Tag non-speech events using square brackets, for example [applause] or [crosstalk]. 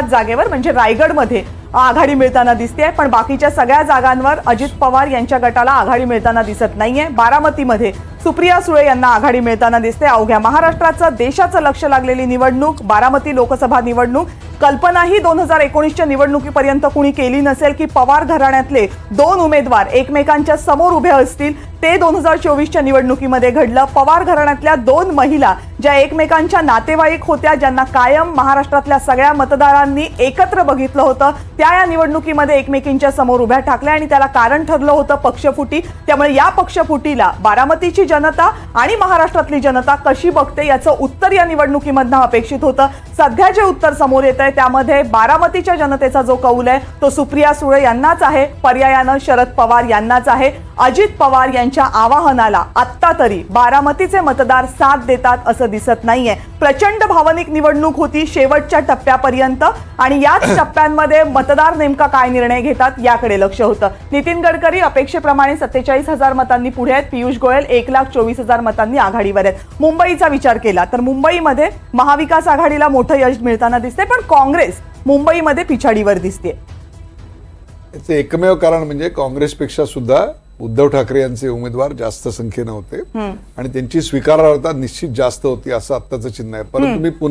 जागेवर म्हणजे रायगडमध्ये आघाडी मिळताना दिसते पण बाकीच्या सगळ्या जागांवर अजित पवार यांच्या गटाला आघाडी मिळताना दिसत नाहीये. बारामतीमध्ये सुप्रिया सुळे यांना आघाडी मिळताना दिसते. अवघ्या महाराष्ट्राचं देशाचं लक्ष लागलेली निवडणूक बारामती लोकसभा निवडणूक कल्पनाही दोन हजार एकोणीसच्या निवडणुकीपर्यंत कुणी केली नसेल की पवार घराण्यातले दोन उमेदवार एकमेकांच्या समोर उभे असतील. ते दोन हजार चोवीसच्या निवडणुकीमध्ये घडलं. पवार घराण्यातल्या दोन महिला ज्या एकमेकांच्या नातेवाईक होत्या ज्यांना कायम महाराष्ट्रातल्या सगळ्या मतदारांनी एकत्र बघितलं होतं त्या या निवडणुकीमध्ये एकमेकींच्या समोर उभ्या ठाकल्या आणि त्याला कारण ठरलं होतं पक्षफुटी. त्यामुळे या पक्षफुटीला बारामतीची जनता आणि महाराष्ट्रातली जनता कशी बघते याचं उत्तर या निवडणुकीमधनं अपेक्षित होतं. सध्या जे उत्तर समोर येत आहे त्यामध्ये बारामतीच्या जनतेचा जो कौल आहे तो सुप्रिया सुळे यांनाच आहे पर्यायानं शरद पवार यांनाच आहे. अजित पवार यांच्या आवाहनाला आत्ता तरी बारामतीचे मतदार साथ देतात असं दिसत नाहीये. प्रचंड भावनिक निवडणूक होती शेवटच्या टप्प्यापर्यंत आणि याच [clears throat] टप्प्यांमध्ये मतदार नेमका काय निर्णय घेतात याकडे लक्ष होतं. नितीन गडकरी अपेक्षेप्रमाणे सत्तेचाळीस हजार मतांनी पुढे आहेत. पियुष गोयल एक लाख चोवीस हजार मतांनी आघाडीवर आहेत. मुंबईचा विचार केला तर मुंबईमध्ये महाविकास आघाडीला मोठं यश मिळताना दिसते पण काँग्रेस मुंबईमध्ये पिछाडीवर दिसते याचं एकमेव कारण म्हणजे काँग्रेसपेक्षा सुद्धा उद्धव ठाकरे यांचे उमेदवार जास्त संख्येनं होते. आणि त्यांची स्वीकारार्हता निश्चित जास्त होती असं आत्ताचं चिन्ह आहे. परंतु मी पुन्हा